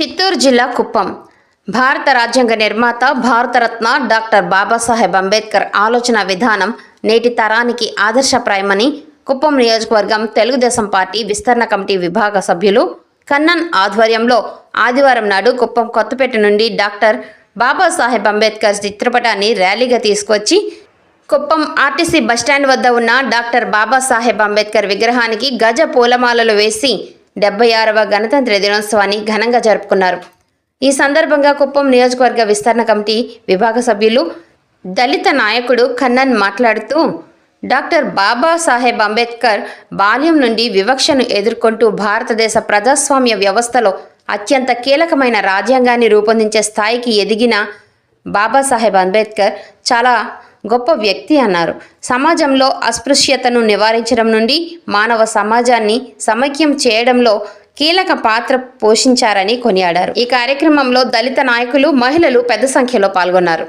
చిత్తూరు జిల్లా కుప్పం. భారత రాజ్యాంగ నిర్మాత భారతరత్న డాక్టర్ బాబాసాహెబ్ అంబేద్కర్ ఆలోచన విధానం నేటి తరానికి ఆదర్శప్రాయమని కుప్పం నియోజకవర్గం తెలుగుదేశం పార్టీ విస్తరణ కమిటీ విభాగ సభ్యులు కన్నన్ ఆధ్వర్యంలో ఆదివారం నాడు కుప్పం కొత్తపేట నుండి డాక్టర్ బాబాసాహెబ్ అంబేద్కర్ చిత్రపటాన్ని ర్యాలీగా తీసుకొచ్చి కుప్పం ఆర్టీసీ బస్టాండ్ వద్ద ఉన్న డాక్టర్ బాబాసాహెబ్ అంబేద్కర్ విగ్రహానికి గజ పూలమాలలు వేసి డెబ్బై ఆరవ గణతంత్ర దినోత్సవాన్ని ఘనంగా జరుపుకున్నారు. ఈ సందర్భంగా కుప్పం నియోజకవర్గ విస్తరణ కమిటీ విభాగ సభ్యులు దళిత నాయకుడు కన్నన్ మాట్లాడుతూ డాక్టర్ బాబాసాహెబ్ అంబేద్కర్ బాల్యం నుండి వివక్షను ఎదుర్కొంటూ భారతదేశ ప్రజాస్వామ్య వ్యవస్థలో అత్యంత కీలకమైన రాజ్యాంగాన్ని రూపొందించే స్థాయికి ఎదిగిన బాబాసాహెబ్ అంబేద్కర్ చాలా గొప్ప వ్యక్తి అన్నారు. సమాజంలో అస్పృశ్యతను నివారించడం నుండి మానవ సమాజాన్ని సమైక్యం చేయడంలో కీలక పాత్ర పోషించారని కొనియాడారు. ఈ కార్యక్రమంలో దళిత నాయకులు మహిళలు పెద్ద సంఖ్యలో పాల్గొన్నారు.